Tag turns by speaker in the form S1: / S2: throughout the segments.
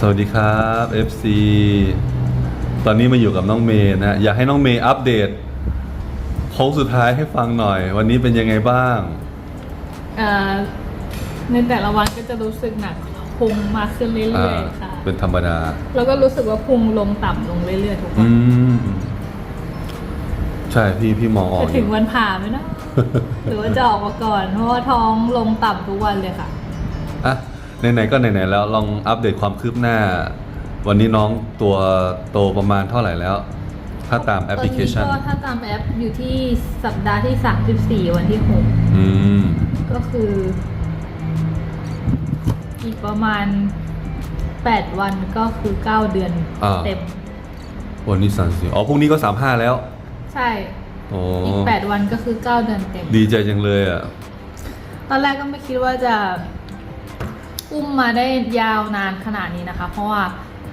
S1: สวัสดีครับ FC ตอนนี้มาอยู่กับน้องเมย์นะอยากให้น้องเมย์อัปเดตโค้งสุดท้ายให้ฟังหน่อย วันนี้เป็นยังไงบ้าง
S2: เอ่อในแต่ละวันก็จะรู้สึกหนักพุงมากขึ้นเรื่
S1: อ่า
S2: อยๆค่ะ
S1: เป็นธรรมดา
S2: แล้วก็รู้สึกว่าพุงลงต่ำลงเรื่อยๆทุกวั
S1: อื
S2: น
S1: ม ใช่พี่พี่มองออก
S2: จะ
S1: อ
S2: ถึง
S1: ยู่
S2: วันผ่าไหมนะ หรือว่าจะออกมาก่อน เพราะว่าท้องลงต่ำทุกวันเลยค่ะ
S1: อะ ไหนๆก็ไหนๆแล้วลองอัปเดตความคืบหน้า วันนี้น้องตัวโตประมาณเท่าไหร่แล้ว ถ้าตามแอปพลิเคชัน
S2: ตอนนี้ก็ถ้าตามแอปอยู่ที่สัปดาห์ที่ 34 วันที่
S1: อืม
S2: 6 ก็คือ อีกประมาณ 8 วันก็คือ 9 เดือน
S1: อ่า
S2: เต็ม
S1: วันนี้สามสิบอ๋อพรุ่งนี้ก็สามห้าแล้ว
S2: ใช่
S1: โอ้
S2: อีก 8 วันก็คือ 9 เดือนเต็ม
S1: ดีใจจังเลยอะ
S2: ตอนแรกก็ไม่คิดว่าจะ อุ้มมาได้ยาวนานขนาดนี้นะคะ เพราะว่า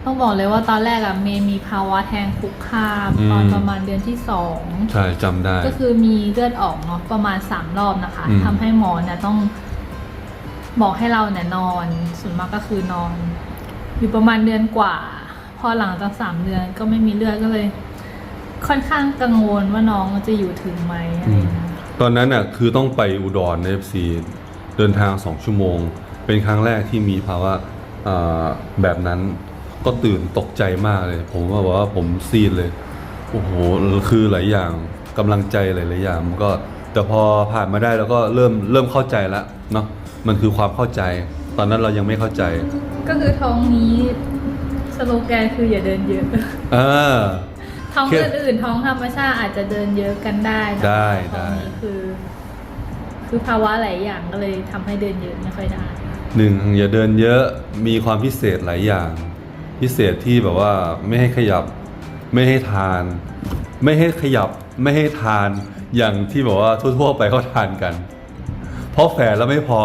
S2: ต้องบอกเลยว่าตอนแรกอะเมย์มีภาวะแทงคุกคาม
S1: อืม
S2: ตอนประมาณเดือนที่สอง
S1: ใช่จำได้
S2: ก็คือมีเลือดออกเนาะประมาณสามรอบนะคะ
S1: อืม
S2: ทำให้หมอเนี่ยต้อง บอกให้เราเนี่ยนอน ส่วนมากก็คือนอน อยู่ประมาณเดือนกว่า พอหลังจากสามเดือนก็ไม่มีเลือดก็เลย ค่อนข้างกังวลว่าน้องจะอยู่ถึงไหมอะไรอย่างเงี้ย
S1: ตอนนั้นน่ะคือต้องไปอุดรใน FC เดินทางสองชั่วโมง เป็นครั้งแรกที่มีภาวะอ่าแบบนั้นก็ตื่นตกใจมากเลย ผมว่าบอกว่าผมซีดเลย โอ้โห คือหลายอย่างกำลังใจหลายๆอย่างมันก็แต่พอผ่านมาได้แล้วก็เริ่มเริ่มเข้าใจแล้วเนาะมันคือความเข้าใจ ตอนนั้นเรายังไม่เข้าใจ
S2: ก็คือท้องนี้สโลแกนคืออย่าเดินเยอะ
S1: เออ
S2: ท้อง
S1: เครียด
S2: อื่นๆท้องธรรมชาติอาจจะเดินเยอะกันได้นะคะ
S1: ได้
S2: ท้อง
S1: ได้
S2: นี้คือ คือภาวะหลายอย่างก็เลยทำให้เดินเยอะไม่ค่อยได้
S1: หนึ่งอย่าเดินเยอะมีความพิเศษหลายอย่าง พิเศษที่แบบว่าไม่ให้ขยับไม่ให้ทาน ไม่ให้ขยับไม่ให้ทานอย่างที่แบบว่าทั่วๆ ไปเขาทานกัน เพราะแฝดแล้วไม่พอ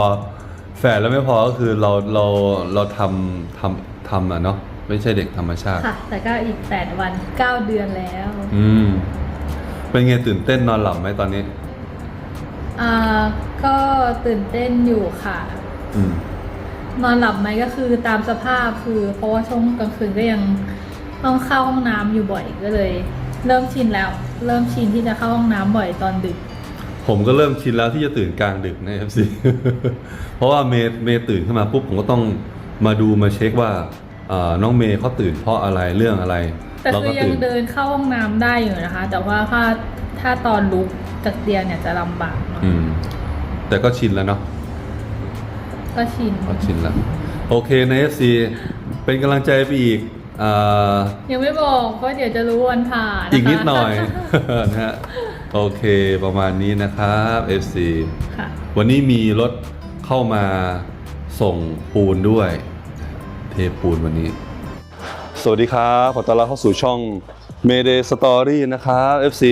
S1: แฝดแล้วไม่พอก็คือเราเราเราทำทำทำอะเนาะไม่ใช่เด็กธรรมชาติ
S2: ค่ะ แต่ก็อีกแปดวันเก้าเดือนแล้ว
S1: อืม เป็นไงตื่นเต้นนอนหลับไหมตอนนี้
S2: อ่า ก็ตื่นเต้นอยู่ค่ะ
S1: อืม
S2: นอนหลับไหมก็คือตามสภาพคือเพราะว่าช่วงกลางคืนก็ยังต้องเข้าห้องน้ำอยู่บ่อยก็เลย เริ่มชินแล้ว เริ่มชินที่จะเข้าห้องน้ำบ่อยตอนดึก
S1: ผมก็เริ่มชินแล้วที่จะตื่นกลางดึกนะ FC เพราะว่าเมย์เมย์ตื่นขึ้นมาปุ๊บผมก็ต้องมาดูมาเช็คว่าอ่าน้องเมย์เขาตื่นเพราะอะไรเรื่องอะไร
S2: แต่
S1: เรา
S2: คื
S1: ก็
S2: อยัง
S1: ตื่น
S2: เดินเข้าห้องน้ำได้อยู่นะคะ แต่ว่าถ้าถ้าตอนลุกจากเตียงเนี่ยจะลำบากหน่อย
S1: อืมแต่ก็ชินแล้วเนาะ
S2: ก็ชิน
S1: ก็ชินแล้ว โอเคใน FC เป็นกำลังใจไปอีกอ่า
S2: ยังไม่บอกเพราะเดี๋ยวจะรู้วันผ่านะคะ
S1: อีกนิดหน่อย นะฮะโอเคประมาณนี้นะครับ FC
S2: ค่ะ
S1: วันนี้มีรถเข้ามาส่งปูนด้วย เทปูนวันนี้ สวัสดีครับขอต้อนรับเข้าสู่ช่อง Mayday Story นะครับ FC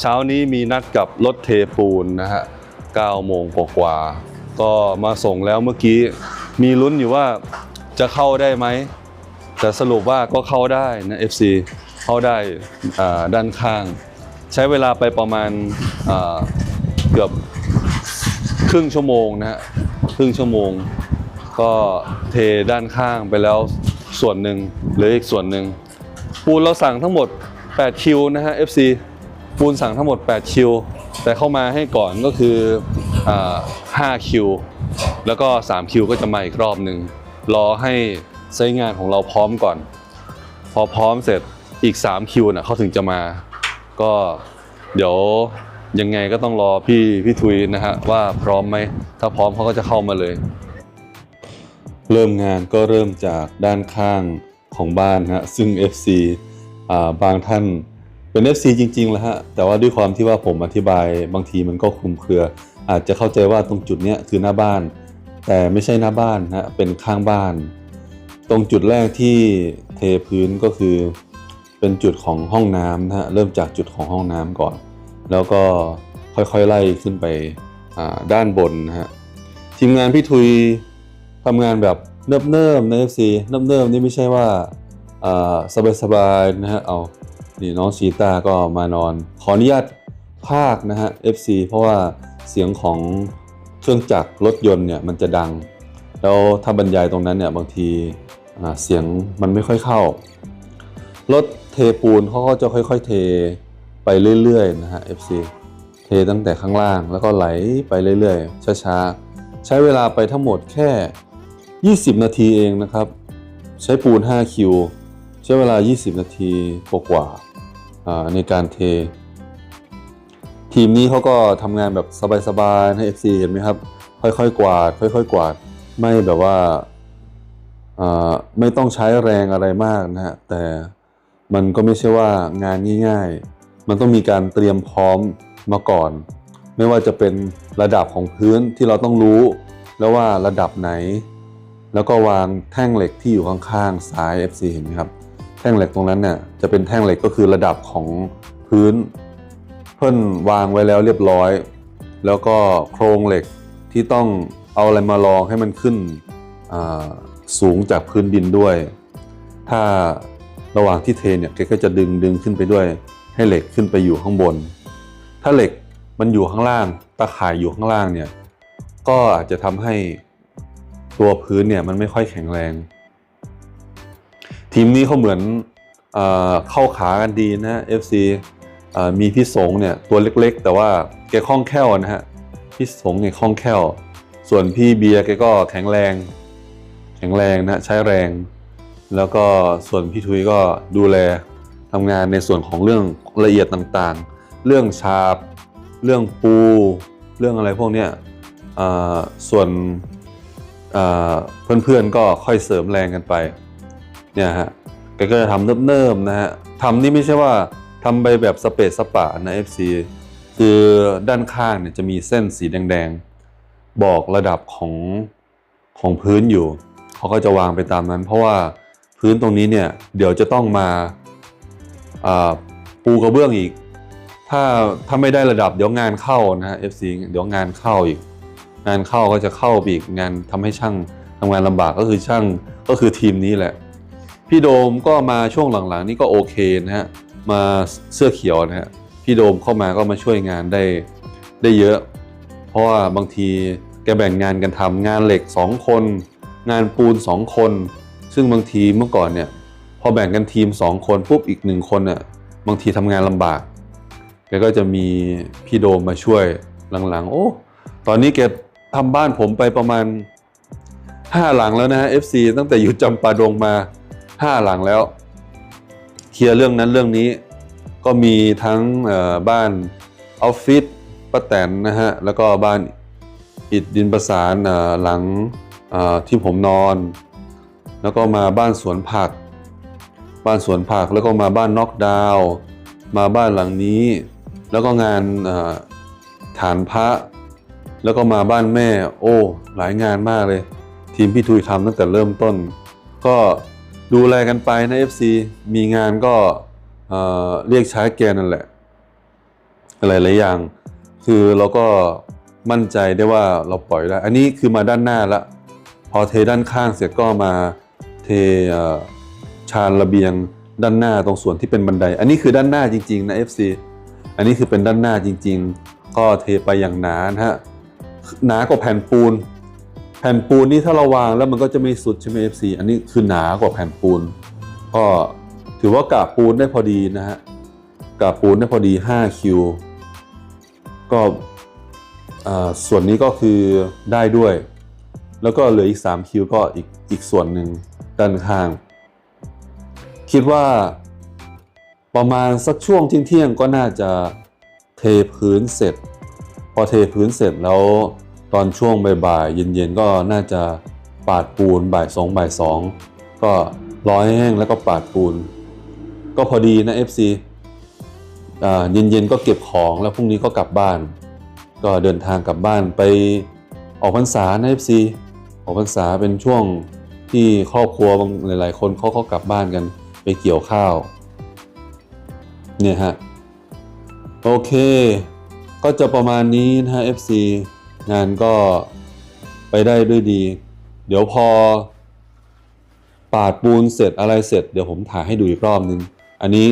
S1: เช้านี้มีนัดกับรถเทปูนนะฮะ9โมงกว่าๆ ก็มาส่งแล้วเมื่อกี้มีลุ้นอยู่ว่าจะเข้าได้ไหม แต่สรุปว่าก็เข้าได้นะ FC เข้าได้ด้านข้าง ใช้เวลาไปประมาณเกือบครึ่งชั่วโมงนะฮะครึ่งชั่วโมง ก็เทด้านข้างไปแล้วส่วนหนึ่งเหลืออีกส่วนหนึ่งปูนเราสั่งทั้งหมด 8 คิวนะฮะ FC ปูนสั่งทั้งหมด 8 คิว แต่เข้ามาให้ก่อนก็คือ 5คิวแล้วก็3คิวก็จะมาอีกรอบหนึ่งรอให้ใช้งานของเราพร้อมก่อน พอพร้อมเสร็จอีก3คิวน่ะเขาถึงจะมา ก็เดี๋ยวยังไงก็ต้องรอพี่พี่ทุยนะฮะว่าพร้อมไหมถ้าพร้อมเขาก็จะเข้ามาเลย เริ่มงานก็เริ่มจากด้านข้างของบ้านฮะซึ่ง FC อ่าบางท่านเป็น FC จริงๆแล้วฮะแต่ว่าด้วยความที่ว่าผมอธิบายบางทีมันก็คลุมเครือ อาจจะเข้าใจว่าตรงจุดนี้คือหน้าบ้าน แต่ไม่ใช่หน้าบ้านฮะเป็นข้างบ้าน ตรงจุดแรกที่เทพื้นก็คือเป็นจุดของห้องน้ำนะฮะเริ่มจากจุดของห้องน้ำก่อน แล้วก็ค่อยๆไล่ขึ้นไปด้านบนนะฮะทีมงานพี่ทุยทำงานแบบเนิบๆนะ FC เนิบๆนี่ไม่ใช่ว่าอ่าสบายๆนะฮะเอานี่น้องชีตาก็มานอน ขออนุญาตภาคนะฮะ FC เพราะว่า เสียงของเครื่องจักรรถยนต์เนี่ยมันจะดัง แล้วถ้าบรรยายตรงนั้นเนี่ยบางทีเสียงมันไม่ค่อยเข้ารถเทปูนเขาก็จะค่อย ๆ เทไปเรื่อยๆนะฮะ FC เทตั้งแต่ข้างล่างแล้วก็ไหลไปเรื่อยๆช้าๆ ใช้เวลาไปทั้งหมดแค่ 20 นาทีเองนะครับ ใช้ปูน 5 คิว ใช้เวลา 20 นาทีกว่าในการเท ทีมนี้เขาก็ทำงานแบบสบายๆให้ FC เห็นไหมครับ ค่อยๆกวาด ค่อยๆกวาด ไม่แบบว่าอ่าไม่ต้องใช้แรงอะไรมากนะฮะแต่มันก็ไม่ใช่ว่างานง่ายๆ มันต้องมีการเตรียมพร้อมมาก่อน ไม่ว่าจะเป็นระดับของพื้นที่เราต้องรู้ แล้วว่าระดับไหน แล้วก็วางแท่งเหล็กที่อยู่ข้างๆซ้าย FC เห็นไหมครับ แท่งเหล็กตรงนั้นเนี่ยจะเป็นแท่งเหล็กก็คือระดับของพื้น เพิ่นวางไว้แล้วเรียบร้อย แล้วก็โครงเหล็กที่ต้องเอาอะไรมาลองให้มันขึ้นสูงจากพื้นดินด้วย ถ้าระหว่างที่เทเนี่ยแกก็จะดึงดึงขึ้นไปด้วย ให้เหล็กขึ้นไปอยู่ข้างบน ถ้าเหล็กมันอยู่ข้างล่างตะข่ายอยู่ข้างล่างเนี่ยก็อาจจะทำให้ตัวพื้นเนี่ยมันไม่ค่อยแข็งแรง ทีมนี้เขาเหมือนเอเข้าขากันดีนะ FC เอ่อ มีพี่สงเนี่ยตัวเล็กๆ แต่ว่าแกคล่องแคล่วนะฮะพี่สงเนี่ยคล่องแคล่ว ส่วนพี่เบียร์แกก็แข็งแรง แข็งแรงนะใช้แรง แล้วก็ส่วนพี่ทุยก็ดูแลทำงานในส่วนของเรื่องละเอียดต่างๆ เรื่องฉาบ เรื่องปู เรื่องอะไรพวกเนี้ยส่วนเพื่อนๆก็ค่อยเสริมแรงกันไปเนี่ยฮะแกก็จะทำเนิบๆนะฮะทำนี่ไม่ใช่ว่า ทำไปแบบสเปซสปะนะ FC คือด้านข้างเนี่ยจะมีเส้นสีแดงๆ บอกระดับของของพื้นอยู่ เขาก็จะวางไปตามนั้น เพราะว่าพื้นตรงนี้เนี่ยเดี๋ยวจะต้องมาปูกระเบื้องอีก ถ้าถ้าไม่ได้ระดับเดี๋ยวงานเข้านะฮะ FC เดี๋ยวงานเข้าอีก งานเข้าก็จะเข้าอีกงานทำให้ช่างทำงานลำบากก็คือช่างก็คือทีมนี้แหละ พี่โดมก็มาช่วงหลังๆ นี่ก็โอเคนะฮะ มาเสื้อเขียวนะฮะพี่โดมเข้ามาก็มาช่วยงานได้ได้เยอะ เพราะว่าบางทีแกแบ่งงานกันทำงานเหล็ก 2 คน งานปูน 2 คน ซึ่งบางทีเมื่อก่อนเนี่ยพอแบ่งกันทีม 2 คนปุ๊บอีกหนึ่งคนน่ะบางทีทำงานลำบากแกก็จะมีพี่โดมมาช่วยหลังๆ โอ้ตอนนี้แกทำบ้านผมไปประมาณ 5 หลังแล้วนะฮะ FC ตั้งแต่อยู่จำปาดงมา 5 หลังแล้ว เคลียร์เรื่องนั้นเรื่องนี้ ก็มีทั้งบ้านออฟฟิศป้าแตนนะฮะแล้วก็บ้านอิฐดินประสานหลังที่ผมนอน แล้วก็มาบ้านสวนผัก บ้านสวนผักแล้วก็มาบ้านน็อกดาวมาบ้านหลังนี้ แล้วก็งานฐานพระ แล้วก็มาบ้านแม่ โอ้ หลายงานมากเลย ทีมพี่ทุยทำตั้งแต่เริ่มต้น ก็ ดูแลกันไปนะ FC มีงานก็เอ่อเรียกใช้แกนั่นแหละหลายๆอย่าง คือเราก็มั่นใจได้ว่าเราปล่อยได้ อันนี้คือมาด้านหน้าละ พอเทด้านข้างเสร็จก็มาเทชานระเบียงด้านหน้าตรงส่วนที่เป็นบันได อันนี้คือด้านหน้าจริงๆนะ FC อันนี้คือเป็นด้านหน้าจริง ๆ ก็เทไปอย่างหนานะฮะหนากว่าแผ่นปูน ผ่นปูนนี่ถ้าเราวางแล้วมันก็จะไม่สุดใช่ไหม FC อันนี้คือหนากว่าแผ่นปูน ก็ถือว่ากะปูนได้พอดีนะฮะกะปูนได้พอดี5คิวก็อ่าส่วนนี้ก็คือได้ด้วย แล้วก็เหลืออีก3คิวก็อีกอีกส่วนหนึ่งด้านข้าง คิดว่าประมาณสักช่วงเที่ยงก็น่าจะเทพื้นเสร็จ พอเทพื้นเสร็จแล้ว ตอนช่วงบ่ายๆเย็นๆก็น่าจะปาดปูนบ่ายสองบ่ายสองก็ร้อยแห้งแล้วก็ปาดปูน ก็พอดีนะ FC เย็นๆก็เก็บของแล้วพรุ่งนี้ก็กลับบ้าน ก็เดินทางกลับบ้านไปออกพรรษานะ FC ออกพรรษาเป็นช่วงที่ครอบครัวบางหลาย ๆ คนเขาก็กลับบ้านกันไปเกี่ยวข้าว เนี่ยฮะ โอเค ก็จะประมาณนี้นะฮะ FC งานก็ไปได้ด้วยดี เดี๋ยวพอ ปาดปูนเสร็จอะไรเสร็จ เดี๋ยวผมถ่ายให้ดูอีกรอบนึง อันนี้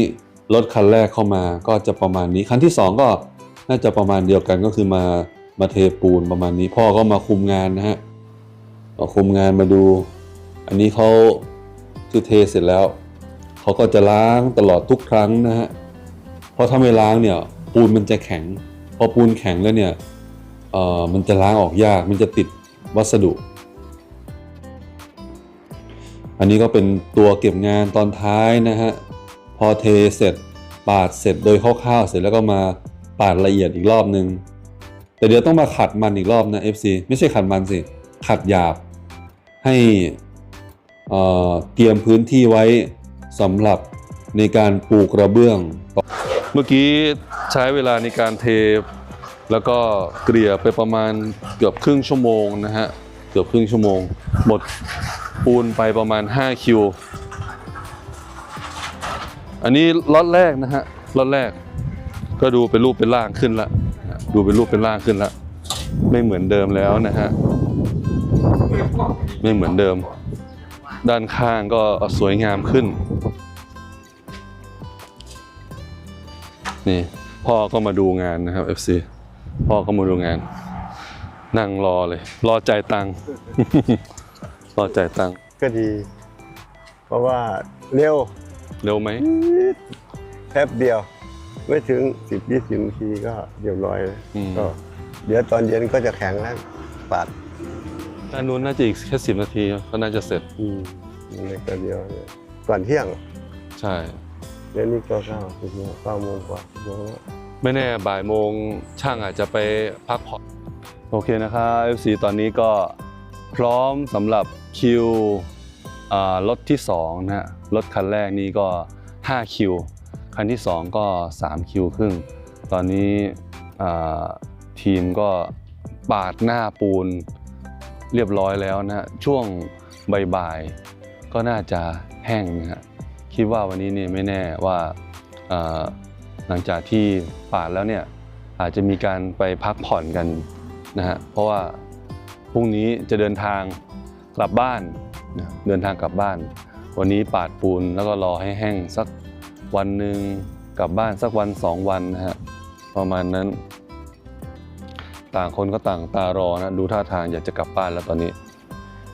S1: รถคันแรกเข้ามาก็จะประมาณนี้ คันที่สองก็น่าจะประมาณเดียวกันก็คือมามาเทปูนประมาณนี้ พ่อก็มาคุมงานนะฮะมาคุมงานมาดู อันนี้เขาคือเทเสร็จแล้วเขาก็จะล้างตลอดทุกครั้งนะฮะเพราะถ้าไม่ล้างเนี่ยปูนมันจะแข็ง พอปูนแข็งแล้วเนี่ย เอ่อมันจะล้างออกยาก มันจะติดวัสดุ อันนี้ก็เป็นตัวเก็บงานตอนท้ายนะฮะ พอเทเสร็จปาดเสร็จโดยคร่าวๆเสร็จแล้วก็มาปาดละเอียดอีกรอบนึง แต่เดี๋ยวต้องมาขัดมันอีกรอบนะ FC ไม่ใช่ขัดมันสิ ขัดหยาบ ให้เอ่อเตรียมพื้นที่ไว้สำหรับในการปูกระเบื้อง เมื่อกี้ใช้เวลาในการเท แล้วก็เกลี่ยไปประมาณเกือบครึ่งชั่วโมงนะฮะเกือบครึ่งชั่วโมง หมดปูนไปประมาณ 5 คิว อันนี้ล็อตแรกนะฮะล็อตแรก ก็ดูเป็นรูปเป็นร่างขึ้นละดูเป็นรูปเป็นร่างขึ้นละไม่เหมือนเดิมแล้วนะฮะไม่เหมือนเดิม ด้านข้างก็สวยงามขึ้นนี่พ่อก็มาดูงานนะครับ FC พ่อก็มาดูงาน นั่งรอเลย รอจ่ายตังค์ รอจ่ายตังค์
S3: ก็ดี เพราะว่าเร็ว
S1: เร็วไหม
S3: แป๊บเดียว ไม่ถึงสิบยี่สิบนาทีก็เรียบร้อยแล้ว
S1: อืม
S3: ก็ เดี๋ยวตอนเย็นก็จะแข็งแล้วปาด
S1: ด้านนู้นน่าจะอีกแค่สิบนาทีก็น่าจะเสร็จ
S3: อืมนี่ก็เดียวเนี่ยก่อนเที่ยง
S1: ใช่
S3: เดี๋ยวนี้ก็เก้าสิบโมงเก้าโมงกว่าสิบโมงแล้ว
S1: ไม่แน่บ่ายโมงช่างอาจจะไปพักผ่อนโอเคนะครับ FC ตอนนี้ก็พร้อมสำหรับคิวรถที่2นะฮะรถคันแรกนี้ก็ 5 คิว คันที่ 2 ก็ 3 คิวครึ่ง ตอนนี้ทีมก็ปาดหน้าปูนเรียบร้อยแล้วนะช่วงบ่ายๆก็น่าจะแห้งนะฮะคิดว่าวันนี้นี่ไม่แน่ว่า หลังจากที่ปาดแล้วเนี่ยอาจจะมีการไปพักผ่อนกันนะฮะเพราะว่าพรุ่งนี้จะเดินทางกลับบ้านเดินทางกลับบ้าน วันนี้ปาดปูนแล้วก็รอให้แห้งสักวันหนึ่งกลับบ้านสักวันสองวันนะฮะประมาณนั้น ต่างคนก็ต่างตารอนะดูท่าทางอยากจะกลับบ้านแล้วตอนนี้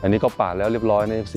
S1: อันนี้ก็ปาดแล้วเรียบร้อยนะ FC